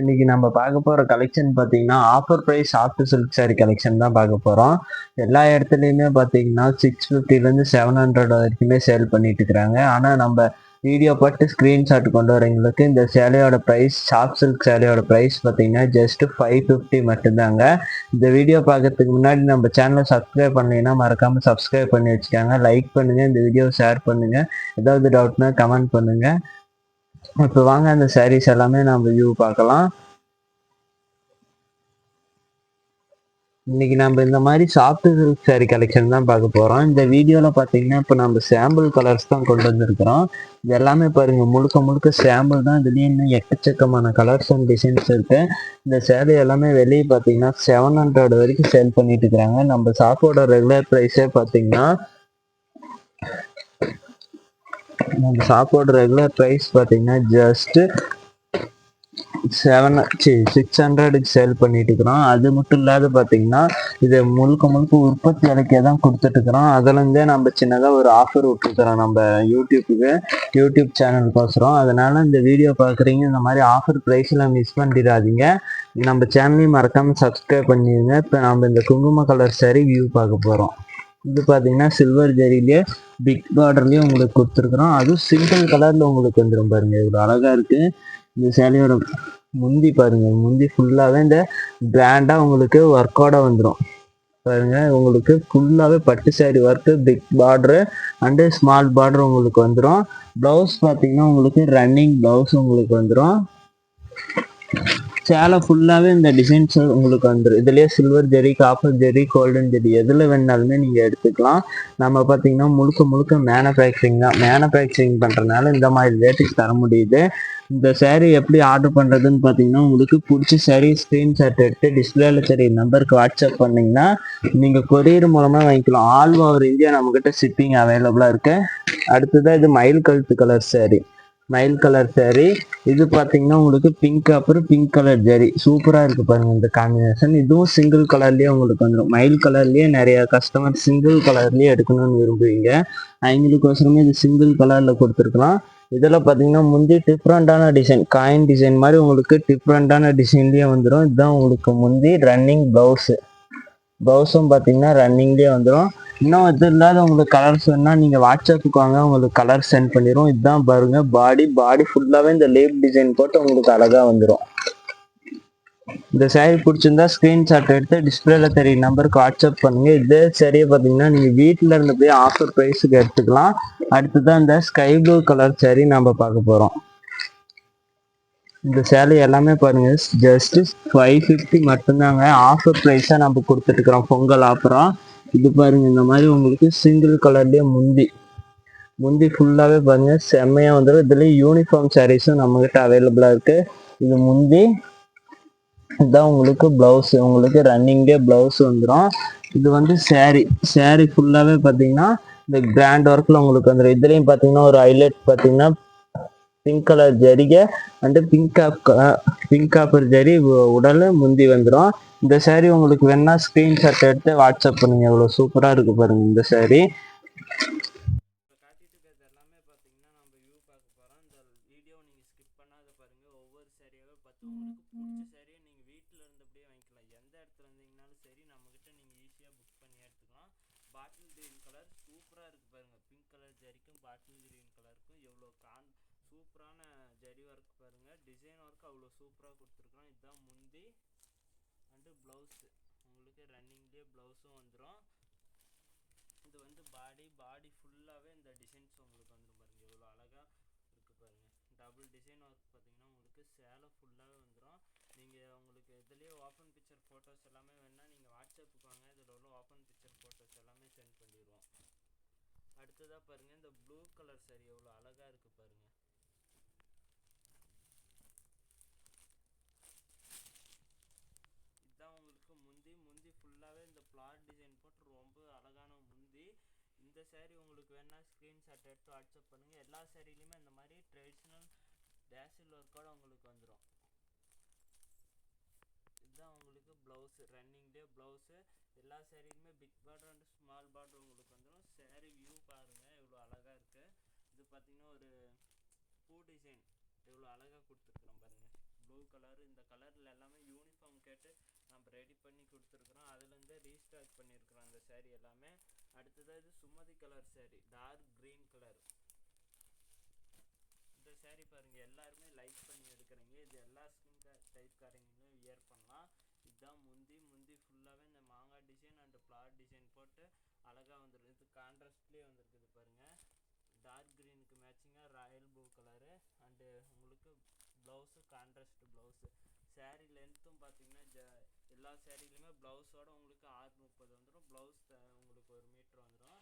இன்னைக்கு நம்ம பார்க்க போகிற கலெக்ஷன் பார்த்தீங்கன்னா offer price after silk sari collection தான் பார்க்க போகிறோம் எல்லா இடத்துலையுமே பார்த்தீங்கன்னா சிக்ஸ் ஃபிஃப்டிலேருந்து செவன் ஹண்ட்ரட் வரைக்குமே சேல் பண்ணிட்டு இருக்கிறாங்க. ஆனால் நம்ம வீடியோ பார்த்து ஸ்க்ரீன்ஷாட் கொண்டு வரவங்களுக்கு இந்த சேலையோட ப்ரைஸ் சாஃப்ட் சில்க் சேலையோட ப்ரைஸ் பார்த்தீங்கன்னா ஜஸ்ட் ஃபைவ் ஃபிஃப்டி மட்டும்தாங்க. இந்த வீடியோ பார்க்கறதுக்கு முன்னாடி நம்ம சேனலை சப்ஸ்கிரைப் பண்ணீங்கன்னா மறக்காமல் சப்ஸ்கிரைப் பண்ணி வச்சுக்காங்க. லைக் பண்ணுங்கள் இந்த வீடியோ ஷேர் பண்ணுங்கள் ஏதாவது டவுட்னா கமெண்ட் பண்ணுங்கள் இப்போ வாங்க அந்த சாரீஸ் எல்லாமே நம்ம வியூ பார்க்கலாம். இன்னைக்கு நம்ம இந்த மாதிரி சாஃப்ட் சில்க் saree கலெக்ஷன் தான் பார்க்க போறோம். இந்த வீடியோல பாத்தீங்கன்னா இப்போ நம்ம சாம்பிள் கலர்ஸ் தான் கொண்டு வந்திருக்கிறோம். இது எல்லாமே பாருங்க முழுக்க முழுக்க சாம்பிள் தான். இதுலயே இன்னும் எக்கச்சக்கமான கலர்ஸ் அண்ட் டிசைன்ஸ் இருக்கு. இந்த சேலை எல்லாமே வெளியே பாத்தீங்கன்னா செவன் ஹண்ட்ரட் வரைக்கும் சேல் பண்ணிட்டு இருக்கிறாங்க. நம்ம ஷாப்போட ரெகுலர் ப்ரைஸே பாத்தீங்கன்னா நம்ம சாப்பாடு ரெகுலர் ப்ரைஸ் பார்த்தீங்கன்னா ஜஸ்ட்டு செவன் சி சிக்ஸ் ஹண்ட்ரடுக்கு சேல் பண்ணிட்டு இருக்கிறோம். அது மட்டும் இல்லாத பார்த்தீங்கன்னா இது முழுக்க முழுக்க உற்பத்தி விலைக்கே தான் கொடுத்துட்டு இருக்கிறோம். அதுலேருந்தே நம்ம சின்னதாக ஒரு ஆஃபர் விட்டுருக்குறோம். நம்ம யூடியூப்புக்கு யூடியூப் சேனலுக்கோசரம் அதனால இந்த வீடியோ பார்க்குறீங்க இந்த மாதிரி ஆஃபர் ப்ரைஸில் மிஸ் பண்ணிடாதீங்க. நம்ம சேனலையும் மறக்காமல் சப்ஸ்கிரைப் பண்ணிடுங்க. இப்போ நம்ம இந்த குங்கும கலர் சரி வியூ பார்க்க போகிறோம் இது பார்த்தீங்கன்னா சில்வர் ஜெரிலேயே பிக் பார்டர்லயும் உங்களுக்கு கொடுத்துருக்குறோம். அதுவும் சிங்கிள் கலரில் உங்களுக்கு வந்துடும் பாருங்க. இவ்வளோ அழகாக இருக்குது இந்த சேலையோட முந்தி பாருங்க. முந்தி ஃபுல்லாகவே இந்த பிராண்டாக உங்களுக்கு ஒர்க்கோட வந்துடும் பாருங்க. உங்களுக்கு ஃபுல்லாகவே பட்டு saree work big border and small border உங்களுக்கு வந்துடும் ப்ளவுஸ் பார்த்தீங்கன்னா உங்களுக்கு ரன்னிங் ப்ளவுஸ் உங்களுக்கு வந்துடும் சேலை ஃபுல்லாகவே இந்த டிசைன்ஸ் உங்களுக்கு வந்துடும் இதுலேயே silver zari copper zari golden zari எதில் வேணாலுமே நீங்கள் எடுத்துக்கலாம். நம்ம பார்த்தீங்கன்னா முழுக்க முழுக்க மேனுஃபேக்சரிங் தான். மேனுஃபேக்சரிங் பண்ணுறதுனால இந்த மாதிரி ரேட்டுக்கு தர முடியுது. இந்த சேரீ எப்படி ஆர்டர் பண்ணுறதுன்னு பார்த்தீங்கன்னா உங்களுக்கு பிடிச்ச சேரீ ஸ்க்ரீன்ஷாட் எடுத்து டிஸ்பிளேல சரி நம்பருக்கு வாட்ஸ்அப் பண்ணிங்கன்னா நீங்கள் கொரியர் மூலமாக வாங்கிக்கலாம். ஆல் ஓவர் இந்தியா நம்மக்கிட்ட ஷிப்பிங் அவைலபிளாக இருக்குது அடுத்ததா இது மயில் கழுத்து கலர் சேரீ மயில் கலர் சேரீ இது பார்த்தீங்கன்னா உங்களுக்கு பிங்க் அப்புறம் பிங்க் கலர் ஜரி சூப்பராக இருக்குது பாருங்கள் இந்த காம்பினேஷன் இதுவும் சிங்கிள் கலர்லேயே உங்களுக்கு வந்துடும் மயில் கலர்லேயே நிறையா கஸ்டமர் சிங்கிள் கலர்லேயே எடுக்கணும்னு விரும்புவீங்க. அவங்களுக்கோசரமே இது சிங்கிள் கலரில் கொடுத்துருக்கலாம். இதில் பார்த்தீங்கன்னா முந்தி டிஃப்ரெண்ட்டான டிசைன் காயின் டிசைன் மாதிரி உங்களுக்கு டிஃப்ரெண்ட்டான டிசைன்லேயே வந்துடும் இதுதான் உங்களுக்கு முந்தி ரன்னிங் ப்ளவுஸு ப்ளவுஸும் பார்த்தீங்கன்னா ரன்னிங்லேயே வந்துடும் இன்னும் இது இல்லாத உங்களுக்கு கலர்ஸ் வேணா நீங்க வாட்ஸ்அப்புக்கு வாங்க உங்களுக்கு கலர் சென்ட் பண்ணிடுவோம் இதுதான் பாருங்க பாடி பாடி ஃபுல்லாவே இந்த லேப் டிசைன் போட்டு உங்களுக்கு அழகா வந்துடும் இந்த சேரீ பிடிச்சிருந்தா ஸ்கிரீன்ஷாட் எடுத்து டிஸ்பிளேல தெரிய நம்பருக்கு வாட்ஸ்அப் பண்ணுங்க. இதே சரியா பாத்தீங்கன்னா நீங்க வீட்டில் இருந்து போய் ஆஃபர் ப்ரைஸுக்கு எடுத்துக்கலாம். அடுத்ததான் இந்த ஸ்கை ப்ளூ கலர் saree நம்ம பார்க்க போறோம். இந்த சேலை எல்லாமே பாருங்க ஜஸ்ட் ஃபைவ் ஃபிஃப்டி மட்டும்தாங்க. ஆஃபர் ப்ரைஸா நம்ம கொடுத்துட்டு இருக்கிறோம். பொங்கல் ஆஃபரா இது பாருங்க இந்த மாதிரி உங்களுக்கு சிங்கிள் கலர்லேயே முந்தி. முந்தி ஃபுல்லாகவே பாருங்க செம்மையாக வந்துடும் இதுலேயும் யூனிஃபார்ம் சாரீஸும் நம்ம கிட்ட அவைலபிளா இருக்கு. இது முந்தி இதுதான் உங்களுக்கு பிளவுஸ் உங்களுக்கு ரன்னிங்கே பிளவுஸ் வந்துடும் இது வந்து சேரீ சேரீ ஃபுல்லாகவே பார்த்தீங்கன்னா இந்த கிராண்ட் ஒர்க்கில் உங்களுக்கு வந்துடும் இதுலேயும் பார்த்தீங்கன்னா ஒரு ஹைலைட் பார்த்தீங்கன்னா பிங்க் கலர் ஜரிகை and pink pink copper zari உடல் முந்தி வந்துடும் இந்த saree உங்களுக்கு வேணா ஸ்க்ரீன்ஷாட் எடுத்து வாட்ஸ்அப் பண்ணுங்க. எவ்வளோ சூப்பராக இருக்கு பாருங்க இந்த saree. வீடியோ நீங்கள் சரி பாட்டில் கிரீன் கலர் சூப்பராக இருக்குது பாருங்கள் பிங்க் கலர் ஜரிக்கும் பாட்டில் கிரீன் கலருக்கும் எவ்வளோ கான் சூப்பரான ஜரி ஒர்க் பாருங்கள் டிசைன் ஒர்க் அவ்வளோ சூப்பராக கொடுத்துருக்கோம் இதுதான் முந்தி அண்டு ப்ளவுஸு உங்களுக்கு ரன்னிங்லேயே ப்ளவுஸும் வந்துடும் இது வந்து பாடி பாடி ஃபுல்லாகவே இந்த டிசைன்ஸ் உங்களுக்கு வந்துடும் பாருங்க. எவ்வளோ அழகாக இருக்குது பாருங்கள் டபுள் டிசைன் ஒர்க் பார்த்தீங்கன்னா உங்களுக்கு சேலை ஃபுல்லாகவே வந்துடும் நீங்கள் உங்களுக்கு இதுலேயே ஓப்பன் பிக்சர் ஃபோட்டோஸ் எல்லாமே வேணால் நீங்கள் வாட்ஸ்அப்புக்கு வாங்க. இதில் உள்ள ஓப்பன் பிக்சர் ஃபோட்டோஸ் எல்லாமே சென்ட் பண்ணிடுவோம் அடுத்ததாக பாருங்கள் இந்த ப்ளூ கலர் சரி எவ்வளோ அழகாக இருக்குது பாருங்க இதுதான் உங்களுக்கு முந்தி முந்தி ஃபுல்லாகவே இந்த பிளாட் டிசைன் போட்டு ரொம்ப அழகான முந்தி இந்த saree உங்களுக்கு வேணால் ஸ்க்ரீன்ஷாட் எடுத்து வாட்ஸ்அப் பண்ணுங்கள் எல்லா சேரீலையுமே இந்த மாதிரி ட்ரெடிஷ்னல் டேசில் ஒர்க்கோட உங்களுக்கு வந்துடும் இதுதான் உங்களுக்கு ரன்னிங் டே ப்ளவுஸு எல்லா சேரீலுமே big border and small border உங்களுக்கு வந்துடும் சேரீ வியூ பாருங்கள் இவ்வளோ அழகாக இருக்குது இது பார்த்தீங்கன்னா ஒரு பூ டிசைன் இவ்வளோ அழகாக கொடுத்துருக்குறோம் பாருங்கள் ப்ளூ கலர் இந்த கலரில் எல்லாமே யூனிஃபார்ம் கேட்டு நம்ம ரெடி பண்ணி கொடுத்துருக்குறோம். அதுலேருந்தே ரீஸ்டாக் பண்ணியிருக்கிறோம் அந்த சேரீ எல்லாமே. அடுத்ததாக இது Sumathi colour saree dark green colour இந்த சேரீ பாருங்கள் எல்லாருமே லைக் பண்ணி எடுக்கிறீங்க. இது எல்லா ஸ்கின் டைப்காரங்களும் வியர் பண்ணலாம். இதுதான் முந்தி முந்தி ஃபுல்லாகவே இந்த மாங்காய் டிசைன் அண்ட் ஃப்ளார் டிசைன் போட்டு அழகாக வந்துடும் இது கான்ட்ராஸ்ட்லேயே வந்திருக்குது பாருங்கள் டார்க் க்ரீனுக்கு மேட்சிங்காக ராயல் ப்ளூ கலரு அண்டு உங்களுக்கு ப்ளவுஸு கான்ட்ராஸ்ட் ப்ளவுஸு சேரீ லென்த்தும் பார்த்தீங்கன்னா ஜ எல்லா சேரீலையுமே ப்ளவுஸோட உங்களுக்கு ஆறு முப்பது வந்துடும் ப்ளவுஸ் உங்களுக்கு ஒரு மீட்ரு வந்துடும்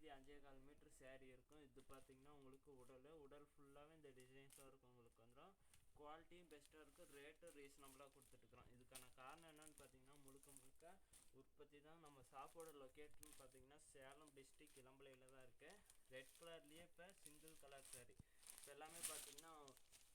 மீதி அஞ்சே கால் மீட்ரு சேரீ இருக்கும். இது பார்த்தீங்கன்னா உங்களுக்கு உடல் உடல் ஃபுல்லாகவே இந்த டிசைன்ஸாக இருக்கும் உங்களுக்கு வந்துடும் குவாலிட்டியும் பெஸ்ட்டாக இருக்கும் ரேட்டும் ரீசனபுளாக கொடுத்துட்ருக்குறோம் இதுக்கான காரணம் என்னன்னு பார்த்தீங்கன்னா முழுக்க முழுக்க உற்பத்தி தான் நம்ம சாப்போட லொக்கேஷன் பார்த்தீங்கன்னா சேலம் டிஸ்ட்ரிக் இளம்பலையில் தான் இருக்குது ரெட் கலர்லேயே இப்போ சிங்கிள் கலர் saree. இப்போ எல்லாமே பார்த்தீங்கன்னா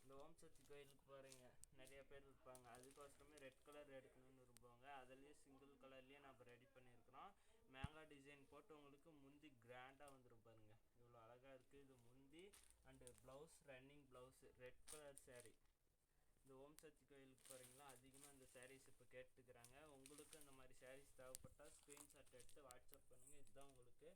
இந்த ஓம் சக்தி கோயிலுக்கு போகிறீங்க நிறைய பேர் இருப்பாங்க. அதுக்கோசரமே ரெட் கலர் எடுக்கணும்னு விரும்புவாங்க. அதுலேயும் சிங்கிள் கலர்லேயே நம்ம ரெடி பண்ணியிருக்கிறோம் மேங்காய் டிசைன் போட்டு உங்களுக்கு முந்தி கிராண்டாக வந்துடும் பாருங்க இவ்வளோ அழகாக இருக்குது இது முந்தி and blouse running blouse red colour saree. இந்த ஓம் சக்தி கோயிலுக்கு போகிறீங்களா அதிகமாக இந்த சாரீஸ் இப்போ கேட்டுக்கிறாங்க. உங்களுக்கு அந்த மாதிரி சாரீஸ் தேவைப்பட்டால் ஸ்க்ரீன்ஷாட் எடுத்து வாட்ஸ்அப் பண்ணுங்கள் இதுதான் உங்களுக்கு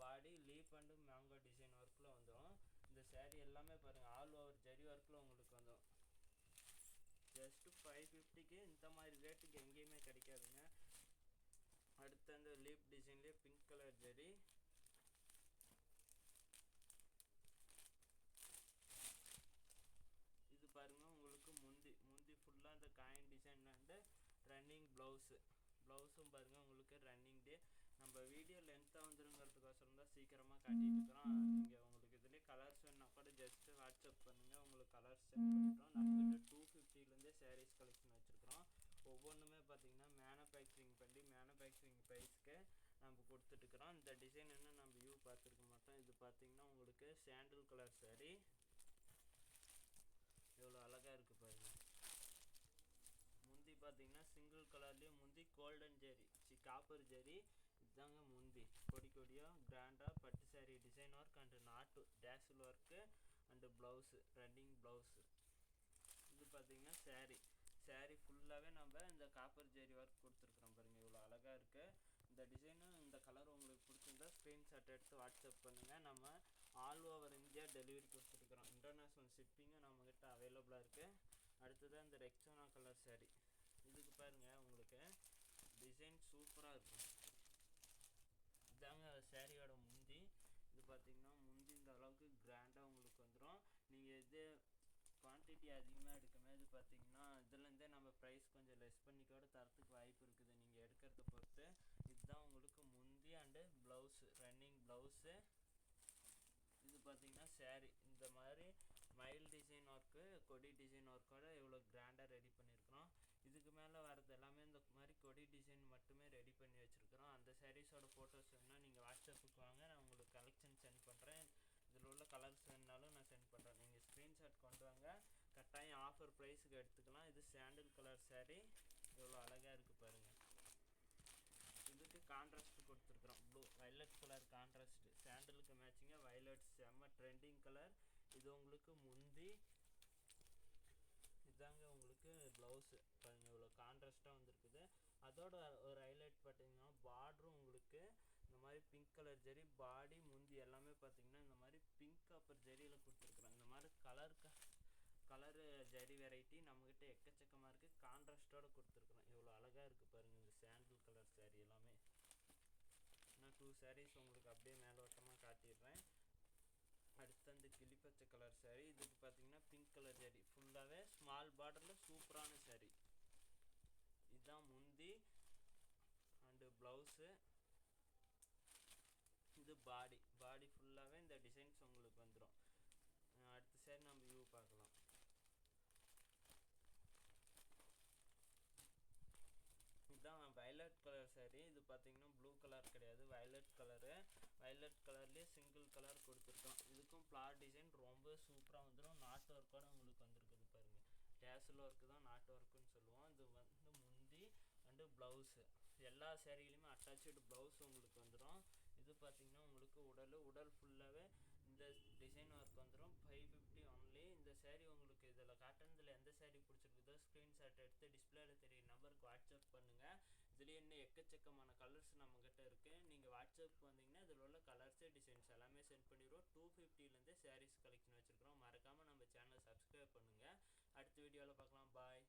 body leaf and mango design ஒர்க்கில் வந்துடும் இந்த சேரீ எல்லாமே பாருங்கள் ஆல் ஓவர் ஜரி ஒர்க்கில் உங்களுக்கு வந்துடும் ஜஸ்ட்டு ஃபைவ் ஃபிஃப்டிக்கு இந்த மாதிரி ரேட்டுக்கு எங்கேயுமே கிடைக்காதுங்க. அடுத்து அந்த லீப் டிசைன்லேயே பிங்க் கலர் ஜரி இது பாருங்க உங்களுக்கு முந்தி முந்தி ஃபுல்லாக இந்த coin design and running blouse ப்ளவுஸும் பாருங்க உங்களுக்கு ரன்னிங் டே நம்ம வீடியோ லென்த்தாக வந்துருங்கிறதுக்கோசரம் தான் சீக்கிரமாக காட்டிட்டு இருக்கிறோம். நீங்கள் உங்களுக்கு இதுலேயே கலர்ஸ் வேணுன்னா கூட ஜஸ்ட்டு வாட்ஸ்அப் பண்ணுங்கள் உங்களுக்கு கலர்ஸ் சென்ட் பண்ணிட்டோம் நம்மகிட்ட டூ ஃபிஃப்டிலேருந்தே சாரீஸ் கலெக்ஷன் வச்சுருக்கிறோம். ஒவ்வொன்றுமே பார்த்தீங்கன்னா மேனுஃபேக்சரிங் பண்ணி மேனுஃபேக்சரிங் ப்ரைஸ்க்கு நம்ம கொடுத்துட்ருக்குறோம் இந்த டிசைன் என்ன நம்ம வியூ பார்த்துருக்க மாட்டோம். இது பார்த்தீங்கன்னா உங்களுக்கு சாண்டில் கலர் saree எவ்வளோ அழகாக இருக்குது பாருங்க முந்தி பார்த்தீங்கன்னா சிங்கிள் கலர்லேயே முந்தி கோல்டன் ஜெரி சி காப்பர் ஜெரி இதுதாங்க முந்தி. கொடி கொடியாக கிராண்டாக பட்டு சாரீ டிசைன் ஒர்க் அண்டு நாட்டு டேஷில் work and blouse running blouse இது பார்த்தீங்கன்னா சாரீ சாரீ ஃபுல்லாகவே நம்ம இந்த காப்பர் ஜெரி ஒர்க் கொடுத்துருக்குறோம் பாருங்கள் இவ்வளோ அழகாக இருக்குது இந்த டிசைனும் இந்த கலர் உங்களுக்கு பிடிச்சிருந்தா ஸ்க்ரீன்ஷாட் எடுத்து வாட்ஸ்அப் பண்ணுங்கள் நம்ம ஆல் ஓவர் இந்தியா டெலிவரி கொடுத்துருக்குறோம். இன்டர்நேஷ்னல் ஷிப்பிங்கும் நம்மக்கிட்ட அவைலபிளாக இருக்குது அடுத்ததாக இந்த ரெக்ஸோனா கலர் saree. இதுக்கு பாருங்க உங்களுக்கு. டிசைன் சூப்பராக இருக்கும். இதாங்க சேரீயோட முந்தி. இது பார்த்தீங்கன்னா முந்தி இந்த அளவுக்கு கிராண்டாக உங்களுக்கு வந்துடும் நீங்கள் இது குவான்டிட்டி அதிகமாக எடுக்கும்போது இது பார்த்தீங்கன்னா இதுலேருந்தே நம்ம ப்ரைஸ் கொஞ்சம் லெஸ் பண்ணி கூட தரத்துக்கு வாய்ப்பு இருக்குது நீங்கள் எடுக்கிறத பொறுத்து. இதுதான் உங்களுக்கு முந்தி அண்டு ப்ளவுஸு ரன்னிங் ப்ளவுஸு இது பார்த்தீங்கன்னா சேரீ இந்த மாதிரி மயில் டிசைன் ஒர்க்கு கொடி டிசைன் ஒர்க்கோட இவ்வளோ கிராண்டாக ரெடி பண்ணி இதுக்கு மேலே வர்றது எல்லாமே இந்த மாதிரி கொடி டிசைன் மட்டுமே ரெடி பண்ணி வச்சுருக்குறோம். அந்த சாரீஸோட ஃபோட்டோஸ் வேணால் நீங்கள் வாட்ஸ்அப்புக்கு வாங்க. நான் உங்களுக்கு கலெக்ஷன் சென்ட் பண்ணுறேன் இதில் உள்ள கலர்ஸ் வேணுனாலும் நான் சென்ட் பண்ணுறேன் நீங்கள் ஸ்க்ரீன்ஷாட் கொண்டு வாங்க. கட்டாயம் ஆஃபர் ப்ரைஸுக்கு எடுத்துக்கலாம். இது சாண்டில் கலர் சாரீ இவ்வளோ அழகாக இருக்குது பாருங்கள் இதுக்கு கான்ட்ராஸ்ட் கொடுத்துருக்குறோம். ப்ளூ வைலட் கலர் கான்ட்ராஸ்ட் சாண்டலுக்கு மேட்சிங்காக வைலட் செம்ம ட்ரெண்டிங் கலர் இது உங்களுக்கு முந்தி. இதாங்க உங்களுக்கு ப்ளவுஸு இப்போ இவ்வளோ கான்ட்ராஸ்ட்டாக வந்திருக்குது. அதோட ஒரு ஹைலைட் பார்த்தீங்கன்னா பார்டரும் உங்களுக்கு இந்த மாதிரி பிங்க் கலர் ஜெரி பாடி முந்தி எல்லாமே பார்த்தீங்கன்னா இந்த மாதிரி பிங்க் அப்புறம் ஜெரியில் கொடுத்துருக்குறோம் இந்த மாதிரி கலர் கலரு ஜரி வெரைட்டி நம்மக்கிட்ட எக்கச்சக்கமாக இருக்குது கான்ட்ராஸ்டோடு கொடுத்துருக்குறோம் இவ்வளோ அழகாக இருக்குது பாருங்கள் இந்த சாண்டில் கலர் சாரீ எல்லாமே. நான் டூ சாரீஸ் உங்களுக்கு அப்படியே மேலோட்டமாக காட்டிடுறேன். அடுத்து அந்த கிளிப்பச்சை கலர் சாரீ இதுக்கு பார்த்தீங்கன்னா பிங்க் கலர் ஜரி. ஃபுல்லாகவே ஸ்மால் பார்டரில் சூப்பரான சாரீ இதுதான் முந்தி அண்டு ப்ளவுஸு இது பாடி பாடி ஃபுல்லாகவே இந்த டிசைன்ஸ் உங்களுக்கு வந்துடும் அடுத்த சைடு நம்ம வியூ பார்க்கலாம். இதுதான் வயலட் கலர் saree. இது பார்த்தீங்கன்னா ப்ளூ கலர் கிடையாது. வயலட் கலரு வயலட் கலர்லேயே சிங்கிள் கலர் கொடுத்துருக்கோம். இதுக்கும் ஃப்ளார் டிசைன் ரொம்ப சூப்பராக வந்துடும் நாட்டு ஒர்க்கோட உங்களுக்கு வந்திருக்குது பாருங்கள் டேசல் ஒர்க்கு தான் நாட்டு ஒர்க்குன்னு சொல்லுவோம். இது வந்து முந்தி அண்டு ப்ளவுஸு எல்லா சேரீலையுமே அட்டாச்சு ப்ளவுஸ் உங்களுக்கு வந்துடும் இது பார்த்தீங்கன்னா உங்களுக்கு உடல் உடல் ஃபுல்லாகவே இந்த டிசைன் ஒர்க் வந்துடும் ஃபைவ் ஃபிஃப்டி ஒன்லி இந்த சேரீ உங்களுக்கு இதில் காட்டனதில் எந்த சேரீ பிடிச்சிருக்குதோ ஸ்க்ரீன்ஷாட் எடுத்து டிஸ்பிளேல தெரிய நம்பருக்கு வாட்ஸ்அப் பண்ணுங்கள் இதுலேயே இன்னும் எக்கச்சக்கமான கலர்ஸ் நம்மக்கிட்ட இருக்குது நீங்கள் வாட்ஸ்அப் வந்தீங்கன்னா இதில் உள்ள கலர்ஸு டிசைன்ஸ் எல்லாமே சென்ட் பண்ணிடுவோம். டூ ஃபிஃப்டிலேருந்து சாரீஸ் கலெக்ஷன் வச்சுருக்கிறோம். மறக்காமல் நம்ம சேனலை சப்ஸ்கிரைப் பண்ணுங்கள் அடுத்த வீடியோவில் பார்க்கலாம். பாய்